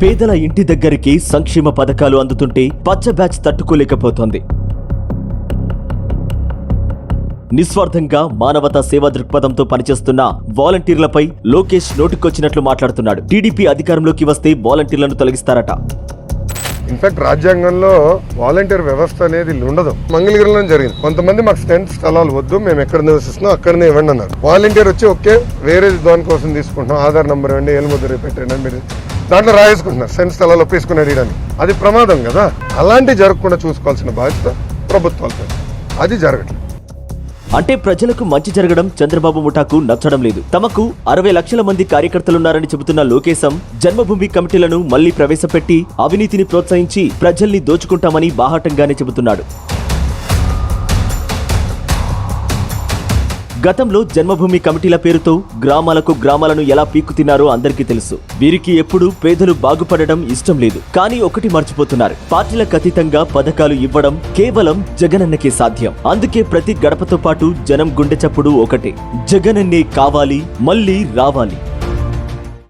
పేదల ఇంటి దగ్గరికి సంక్షేమ పథకాలు అందుతుంటే పచ్చ బ్యాచ్ తట్టుకోలేకపోతోంది. నిస్వార్థంగా మానవతా సేవా దృక్పథంతో పనిచేస్తున్న వాలంటీర్లపై లోకేష్ నోటికొచ్చినట్లు మాట్లాడుతున్నాడు. టీడీపీ అధికారంలోకి వస్తే వాలంటీర్లను తొలగిస్తారట. ఇన్ఫాక్ట్ రాజ్యాంగంలో వాలంటీర్ వ్యవస్థ అనేది ఉండదు. మంగళగిరిలో జరిగింది. కొంతమంది మాకు స్టెంట్ స్థలాలు వద్దు మేము ఎక్కడ నివసిస్తున్నాం అక్కడనే ఇవ్వండి అన్నారు. వాలంటీర్ వచ్చి ఓకే వేరే దానికోసం తీసుకుంటున్నాం. ఆధార్ నెంబర్ ఇవ్వండి ఏలుముద్ర పెట్టండి మీరు దాంట్లో రాయేసుకుంటున్నారు. సెన్స్ స్థలాలు ఒప్పేసుకుని ఇడని అది ప్రమాదం కదా? అలాంటి జరగకుండా చూసుకోవాల్సిన బాధ్యత ప్రభుత్వాలపై. అది జరగట్లేదు. అంటే ప్రజలకు మంచి జరగడం చంద్రబాబు ముఠాకు నచ్చడం లేదు. తమకు అరవై లక్షల మంది కార్యకర్తలున్నారని చెబుతున్న లోకేశం జన్మభూమి కమిటీలను మళ్ళీ ప్రవేశపెట్టి అవినీతిని ప్రోత్సహించి ప్రజల్ని దోచుకుంటామని బాహాటంగానే చెబుతున్నాడు. గతంలో జన్మభూమి కమిటీల పేరుతో గ్రామాలకు గ్రామాలను ఎలా పీక్కుతిన్నారో అందరికీ తెలుసు. వీరికి ఎప్పుడూ పేదలు బాగుపడడం ఇష్టం లేదు. కానీ ఒకటి మర్చిపోతున్నారు. పార్టీలకు అతీతంగా పథకాలు ఇవ్వడం కేవలం జగనన్నకే సాధ్యం. అందుకే ప్రతి గడపతో పాటు జనం గుండె చప్పుడు ఒకటే. జగనన్నే కావాలి మళ్ళీ రావాలి.